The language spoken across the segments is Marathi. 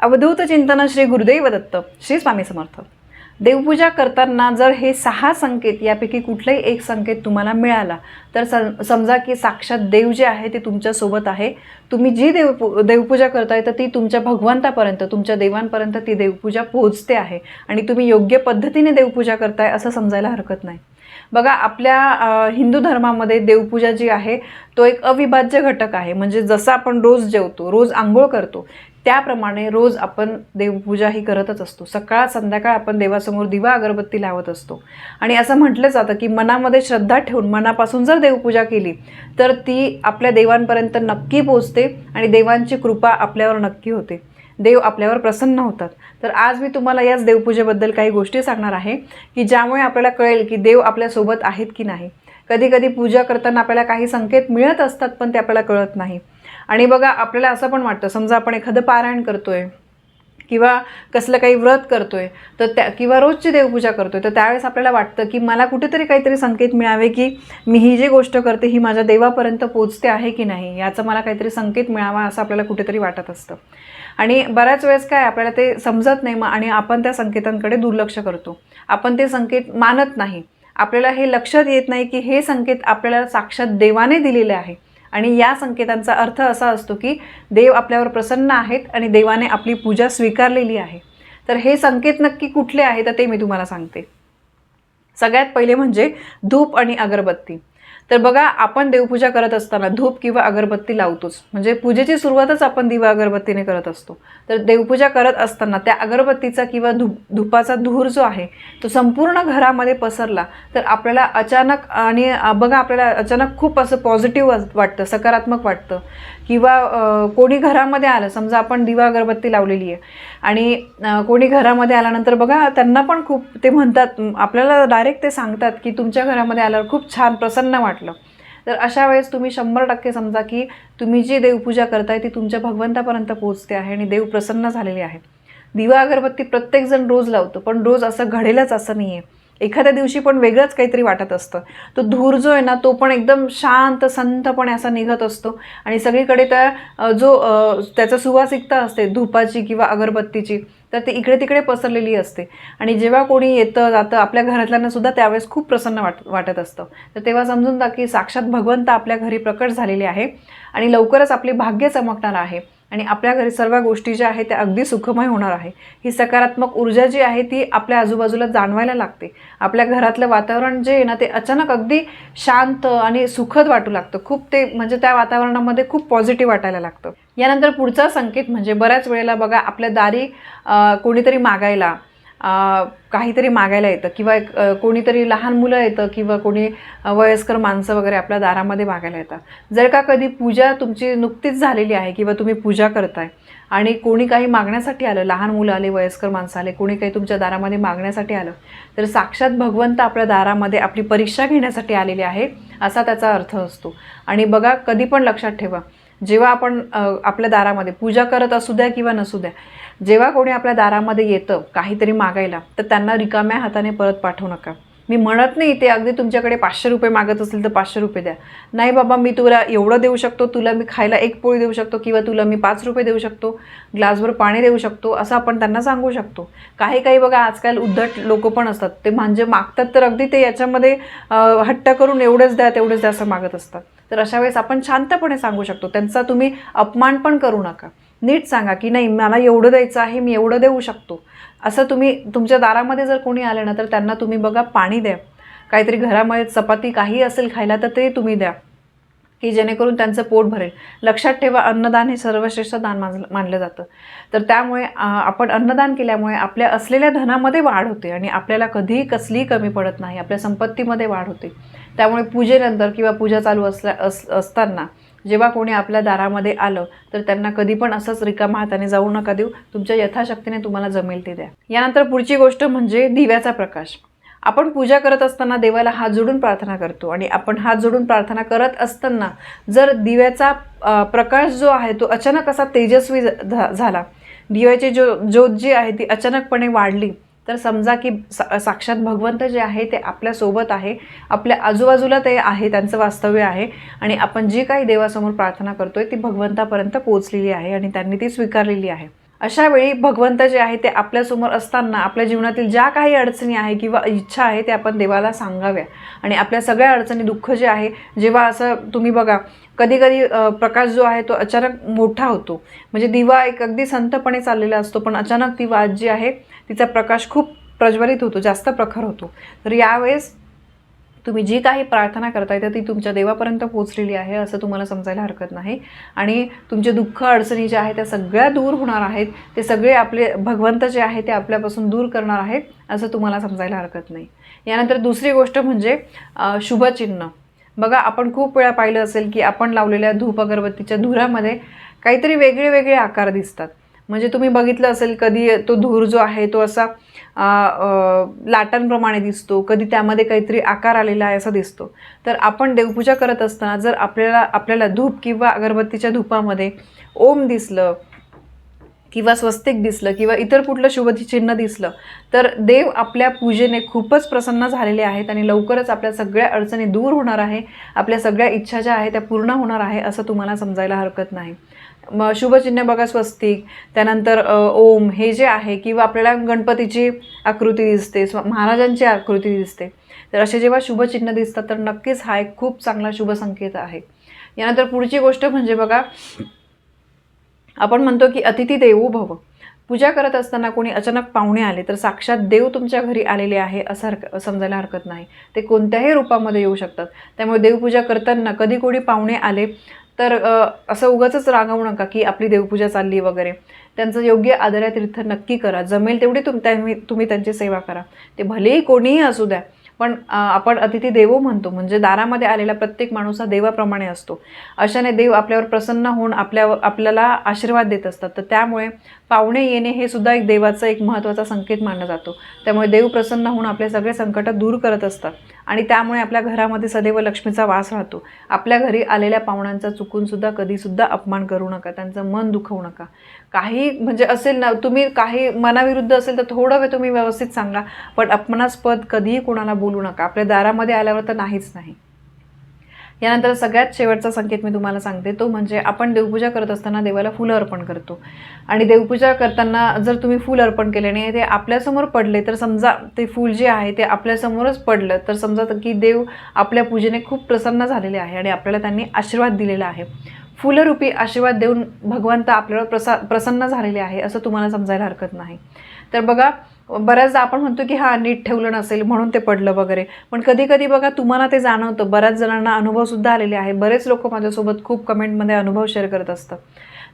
अवधूत चिंतन श्री गुरुदैव दत्त श्री स्वामी समर्थ. देवपूजा करताना जर हे सहा संकेत यापैकी कुठलाही एक संकेत तुम्हाला मिळाला तर सम समजा की साक्षात देव जे आहे ते तुमच्यासोबत आहे. तुम्ही जी देव देवपूजा करताय तर ती तुमच्या भगवंतापर्यंत तुमच्या देवांपर्यंत ती देवपूजा पोहोचते आहे. आणि तुम्ही योग्य पद्धतीने देवपूजा करताय असं समजायला हरकत नाही. बघा आपल्या हिंदू धर्मामध्ये देवपूजा जी आहे तो एक अविभाज्य घटक आहे. म्हणजे जसं आपण रोज जेवतो रोज आंघोळ करतो त्याप्रमाणे रोज आपण देवपूजा ही करतच असतो. सकाळ संध्याकाळ आपण देवासमोर दिवा अगरबत्ती लावत असतो. आणि असं म्हटलं जातं की मनामध्ये श्रद्धा ठेवून मनापासून जर देवपूजा केली तर ती आपल्या देवांपर्यंत नक्की पोचते आणि देवांची कृपा आपल्यावर नक्की होते. देव आपल्यावर प्रसन्न होतात. तर आज मी तुम्हाला याच देवपूजेबद्दल काही गोष्टी सांगणार आहे की ज्यामुळे आपल्याला कळेल की देव आपल्यासोबत आहेत की नाही. कधी कधी पूजा करताना आपल्याला काही संकेत मिळत असतात पण ते आपल्याला कळत नाही. आणि बघा आपल्याला असं पण वाटतं समजा आपण एखादं पारायण करतोय किंवा कसलं काही व्रत करतोय तर त्या किंवा रोजची देवपूजा करतोय तर त्यावेळेस आपल्याला वाटतं की मला कुठेतरी काहीतरी संकेत मिळावे की मी ही जी गोष्ट करते ही माझ्या देवापर्यंत पोचते आहे की नाही याचा मला काहीतरी संकेत मिळावा असं आपल्याला कुठेतरी वाटत असतं. आणि बऱ्याच वेळेस काय आपल्याला ते समजत नाही मग आणि आपण त्या संकेतांकडे दुर्लक्ष करतो. आपण ते संकेत मानत नाही. आपल्याला हे लक्षात येत नाही की हे संकेत आपल्याला साक्षात देवाने दिलेले आहे. आणि या संकेतांचा अर्थ असा असतो की देव आपल्यावर प्रसन्न आहेत आणि देवाने आपली पूजा स्वीकारलेली आहे. तर हे संकेत नक्की कुठले आहेत तर ते मी तुम्हाला सांगते. सगळ्यात पहिले म्हणजे धूप आणि अगरबत्ती. तर बघा आपण देवपूजा करत असताना धूप किंवा अगरबत्ती लावतोच. म्हणजे पूजेची सुरुवातच आपण दिवा अगरबत्तीने करत असतो. तर देवपूजा करत असताना त्या अगरबत्तीचा किंवा धूप धुपाचा धूर जो आहे तो संपूर्ण घरामध्ये पसरला तर आपल्याला अचानक आणि बघा आपल्याला अचानक खूप असं पॉझिटिव्ह वाटतं सकारात्मक वाटतं. किंवा कोणी घरामध्ये आलं समजा आपण दिवा अगरबत्ती लावलेली आहे आणि कोणी घरामध्ये आल्यानंतर बघा त्यांना पण खूप ते म्हणतात आपल्याला डायरेक्ट ते सांगतात की तुमच्या घरामध्ये आल्यावर खूप छान प्रसन्न वाटतं. वाटलं. तर अशा वेळेस तुम्ही शंभर टक्के समजा की तुम्ही जी देवपूजा करताय ती तुमच्या भगवंतापर्यंत पोहोचते आहे आणि देव प्रसन्न झालेले आहे. दिवा अगरबत्ती प्रत्येकजण रोज लावतो पण रोज असं घडेलच असं नाही आहे एखाद्या दिवशी पण वेगळंच काहीतरी वाटत असतं. तो धूर जो आहे ना तो पण एकदम शांत संतपणे असा निघत असतो. आणि सगळीकडे त्या जो त्याचा सुवासिकता असते धुपाची किंवा अगरबत्तीची तर ती इकडे तिकडे पसरलेली असते. आणि जेव्हा कोणी येतं जातं आपल्या घरातल्यांना सुद्धा त्यावेळेस खूप प्रसन्न वाट वाटत असतं. तर तेव्हा समजून जा की साक्षात भगवंत आपल्या घरी प्रकट झालेले आहे. आणि लवकरच आपले भाग्य चमकणार आहे. आणि आपल्या घरी सर्व गोष्टी ज्या आहेत त्या अगदी सुखमय होणार आहे. ही सकारात्मक ऊर्जा जी आहे ती आपल्या आजूबाजूला जाणवायला लागते. आपल्या घरातलं वातावरण जे आहे ना ते अचानक अगदी शांत आणि सुखद वाटू लागतं. खूप ते म्हणजे त्या वातावरणामध्ये खूप पॉझिटिव्ह वाटायला लागतं. यानंतर पुढचा संकेत म्हणजे बऱ्याच वेळेला बघा आपल्या दारी कोणीतरी मागायला काहीतरी मागायला येतं किंवा एक, कोणीतरी लहान मुलं येतं किंवा कोणी वयस्कर माणसं वगैरे आपल्या दारामध्ये मागायला येतात. जर का कधी पूजा तुमची नुकतीच झालेली आहे किंवा तुम्ही पूजा करताय आणि कोणी काही मागण्यासाठी आलं लहान मुलं आले वयस्कर माणसं आले कोणी काही तुमच्या दारामध्ये मागण्यासाठी आलं तर साक्षात भगवंत आपल्या दारामध्ये आपली परीक्षा घेण्यासाठी आलेले आहे असा त्याचा अर्थ असतो. आणि बघा कधी पण लक्षात ठेवा जेव्हा आपण आपल्या दारामध्ये पूजा करत असू द्या किंवा नसू द्या जेव्हा कोणी आपल्या दारामध्ये येतं काहीतरी मागायला तर त्यांना रिकाम्या हाताने परत पाठवू नका. मी म्हणत नाही ते अगदी तुमच्याकडे पाचशे रुपये मागत असेल तर पाचशे रुपये द्या. नाही बाबा मी तुला एवढं देऊ शकतो तुला मी खायला एक पोळी देऊ शकतो किंवा तुला मी पाच रुपये देऊ शकतो ग्लासभर पाणी देऊ शकतो असं आपण त्यांना सांगू शकतो. काही काही बघा आजकाल उद्धट लोक पण असतात. ते म्हणजे मागतात तर अगदी ते याच्यामध्ये हट्ट करून एवढंच द्या तेवढंच द्या असं मागत असतात. तर अशा वेळेस आपण शांतपणे सांगू शकतो. त्यांचा तुम्ही अपमान पण करू नका. नीट सांगा की नाही मला एवढं द्यायचं आहे मी एवढं देऊ शकतो. असं तुम्ही तुमच्या दारामध्ये जर कोणी आलं ना तर त्यांना तुम्ही बघा पाणी द्या. काहीतरी घरामध्ये चपाती काही असेल खायला तर ते तुम्ही द्या. की जेणेकरून त्यांचं पोट भरेल. लक्षात ठेवा अन्नदान हे सर्वश्रेष्ठ दान मान मानलं जातं. तर त्यामुळे आपण अन्नदान केल्यामुळे आपल्या असलेल्या धनामध्ये वाढ होते आणि आपल्याला कधीही कसलीही कमी पडत नाही आपल्या संपत्तीमध्ये वाढ होते. त्यामुळे पूजेनंतर किंवा पूजा चालू असल्या अस असताना जेव्हा कोणी आपल्या दारामध्ये आलं तर त्यांना कधी पण असंच रिकामा हाताने जाऊ नका देऊ. तुमच्या यथाशक्तीने तुम्हाला जमेल ते द्या. यानंतर पुढची गोष्ट म्हणजे दिव्याचा प्रकाश. आपण पूजा करत असताना देवाला हात जोडून प्रार्थना करतो आणि आपण हात जोडून प्रार्थना करत असताना जर दिव्याचा प्रकाश जो आहे तो अचानक असा तेजस्वी झा- झाला. दिव्याची जो ज्योत जी आहे ती अचानकपणे वाढली तर समजा की सा साक्षात भगवंत जे आहे ते आपल्यासोबत आहे आपल्या आजूबाजूला ते आहे त्यांचं वास्तव्य आहे आणि आपण जी काही देवासमोर प्रार्थना करतोय ती भगवंतापर्यंत पोचलेली आहे आणि त्यांनी ती स्वीकारलेली आहे. अशा वेळी भगवंत जे आहे ते आपल्यासमोर असताना आपल्या जीवनातील ज्या काही अडचणी आहे किंवा इच्छा आहे ते आपण देवाला सांगाव्या. आणि आपल्या सगळ्या अडचणी दुःख जे आहे जेव्हा असं तुम्ही बघा कधी कधी प्रकाश जो आहे तो अचानक मोठा होतो. म्हणजे दिवा एक अगदी संतपणे चाललेला असतो पण अचानक ती वाद जी आहे तिचा प्रकाश खूप प्रज्वलित होतो जास्त प्रखर होतो. तर यावेळेस तुम्ही जी काही प्रार्थना करताय तर ती तुमच्या देवापर्यंत पोचलेली आहे असं तुम्हाला समजायला हरकत नाही. आणि तुमचे दुःख अडचणी ज्या आहेत त्या सगळ्या दूर होणार आहेत. ते सगळे आपले भगवंत जे आहे ते आपल्यापासून दूर करणार आहेत असं तुम्हाला समजायला हरकत नाही. यानंतर दुसरी गोष्ट म्हणजे शुभचिन्ह. बघा आपण खूप वेळा पाहिलं असेल की आपण लावलेल्या धूप अगरबत्तीच्या धुरामध्ये काहीतरी वेगळे वेगळे आकार दिसतात. म्हणजे तुम्ही बघितलं असेल कधी तो धूर जो आहे तो असा लाटांप्रमाणे दिसतो कधी त्यामध्ये काहीतरी आकार आलेला आहे असं दिसतो. तर आपण देवपूजा करत असताना जर आपल्याला आपल्याला धूप किंवा अगरबत्तीच्या धूपामध्ये ओम दिसलं किंवा स्वस्तिक दिसलं किंवा इतर कुठलं शुभचिन्ह दिसलं तर देव आपल्या पूजेने खूपच प्रसन्न झालेले आहेत आणि लवकरच आपल्या सगळ्या अडचणी दूर होणार आहे आपल्या सगळ्या इच्छा ज्या आहेत त्या पूर्ण होणार आहे असं तुम्हाला समजायला हरकत नाही. मग शुभचिन्ह बघा स्वस्तिक त्यानंतर ओम हे जे आहे किंवा आपल्याला गणपतीची आकृती दिसते स्व महाराजांची आकृती दिसते तर असे जेव्हा शुभचिन्ह दिसतात तर नक्कीच हा एक खूप चांगला शुभ संकेत आहे. यानंतर पुढची गोष्ट म्हणजे बघा आपण म्हणतो की अतिथी देवो भव. पूजा करत असताना कोणी अचानक पाहुणे आले तर साक्षात देव तुमच्या घरी आलेले आहे असं हरक समजायला हरकत नाही. ते कोणत्याही रूपामध्ये येऊ शकतात. त्यामुळे देवपूजा करताना कधी कोणी पाहुणे आले तर असं उगाचच रागवू नका की आपली देवपूजा चालली वगैरे. त्यांचं योग्य आदरातीर्थ नक्की करा. जमेल तेवढी तुम त्यांनी तुम्ही त्यांची सेवा करा. ते भलेही कोणीही असू द्या पण आपण अतिथी देवो म्हणतो. म्हणजे दारामध्ये आलेला प्रत्येक माणूस हा देवाप्रमाणे असतो. अशाने देव आपल्यावर प्रसन्न होऊन आपल्या आपल्याला आशीर्वाद देत असतात. तर त्यामुळे पाहुणे येणे हे सुद्धा एक देवाचा एक महत्त्वाचा संकेत मानला जातो. त्यामुळे देव प्रसन्न होऊन आपले सगळे संकट दूर करत असतात. आणि त्यामुळे आपल्या घरामध्ये सदैव लक्ष्मीचा वास राहतो. आपल्या घरी आलेल्या पाहुण्यांचा चुकूनसुद्धा कधीसुद्धा अपमान करू नका त्यांचं मन दुखवू नका. काही म्हणजे असेल ना तुम्ही काही मनाविरुद्ध असेल तर थोडं वेळ तुम्ही व्यवस्थित सांगा पण अपमानास्पद कधीही कोणाला बोलू नका. आपल्या दारामध्ये आल्यावर तर नाहीच नाही. यानंतर सगळ्यात शेवटचा संकेत मी तुम्हाला सांगते तो म्हणजे आपण देवपूजा करत असताना देवाला फुलं अर्पण करतो. आणि देवपूजा करताना जर तुम्ही फूल अर्पण केले आणि ते आपल्यासमोर पडले तर समजा ते फूल जे आहे ते आपल्यासमोरच पडलं तर समजा की देव आपल्या पूजेने खूप प्रसन्न झालेले आहे आणि आपल्याला त्यांनी आशीर्वाद दिलेला आहे. फुलरूपी आशीर्वाद देऊन भगवंत आपल्यावर प्रसा प्रसन्न झालेले आहे असं तुम्हाला समजायला हरकत नाही. तर बघा बऱ्याचदा आपण म्हणतो की हा नीट ठेवलं नसेल म्हणून ते पडलं वगैरे. पण कधी कधी बघा तुम्हाला ते जाणवतं. बऱ्याच जणांना अनुभवसुद्धा आलेले आहे. बरेच लोक माझ्यासोबत खूप कमेंटमध्ये अनुभव शेअर करत असतात.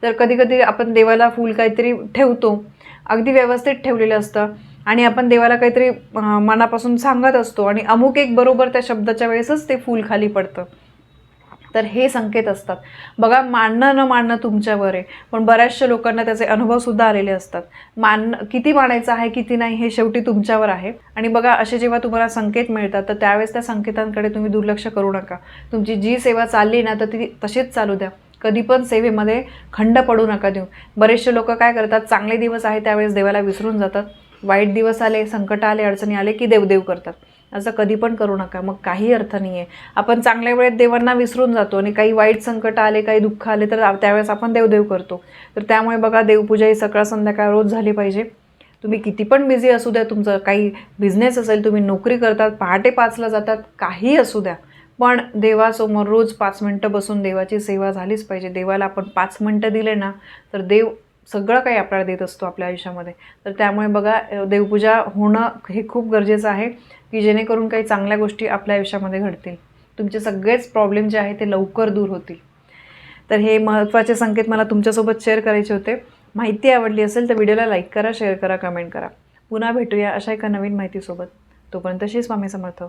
तर कधी कधी आपण देवाला फूल काहीतरी ठेवतो. अगदी व्यवस्थित ठेवलेलं असतं. आणि आपण देवाला काहीतरी मनापासून सांगत असतो. आणि अमुक एक बरोबर त्या शब्दाच्या वेळेसच ते फूल खाली पडतं. तर हे संकेत असतात. बघा मानणं न मानणं तुमच्यावर आहे. पण बऱ्याचशा लोकांना त्याचे अनुभवसुद्धा आलेले असतात. मान किती मानायचं आहे किती नाही हे शेवटी तुमच्यावर आहे. आणि बघा असे जेव्हा तुम्हाला संकेत मिळतात तर त्यावेळेस त्या संकेतांकडे तुम्ही दुर्लक्ष करू नका. तुमची जी सेवा चालली ना तर ती तशीच चालू द्या. कधी पण सेवेमध्ये खंड पडू नका देऊ. बरेचसे लोक काय करतात चांगले दिवस आहे त्यावेळेस देवाला विसरून जातात. वाईट दिवस आले संकट आले अडचणी आले की देवदेव करतात. असं कधी पण करू नका. मग काही अर्थ नाही आहे आपण चांगल्या वेळेत देवांना विसरून जातो आणि काही वाईट संकट आले काही दुःख आले तर त्यावेळेस आपण देवदेव करतो. तर त्यामुळे बघा देवपूजा ही सकाळ संध्याकाळ रोज झाली पाहिजे. तुम्ही किती पण बिझी असू द्या तुमचं काही बिझनेस असेल तुम्ही नोकरी करतात पहाटे पाचला जातात काही असू द्या. पण देवासमोर रोज पाच मिनटं बसून देवाची सेवा झालीच पाहिजे. देवाला आपण पाच मिनटं दिले ना तर देव सगळं काही आपल्याला देत असतो आपल्या आयुष्यामध्ये. तर त्यामुळे बघा देवपूजा होणं हे खूप गरजेचं आहे की जेणेकरून काही चांगल्या गोष्टी आपल्या आयुष्यामध्ये घडतील. तुमचे सगळेच प्रॉब्लेम जे आहे ते लवकर दूर होतील. तर हे महत्त्वाचे संकेत मला तुमच्यासोबत शेअर करायचे होते. माहिती आवडली असेल तर व्हिडिओला लाईक करा शेअर करा कमेंट करा. पुन्हा भेटूया अशा एका नवीन माहितीसोबत. तोपर्यंत श्री स्वामी समर्थ.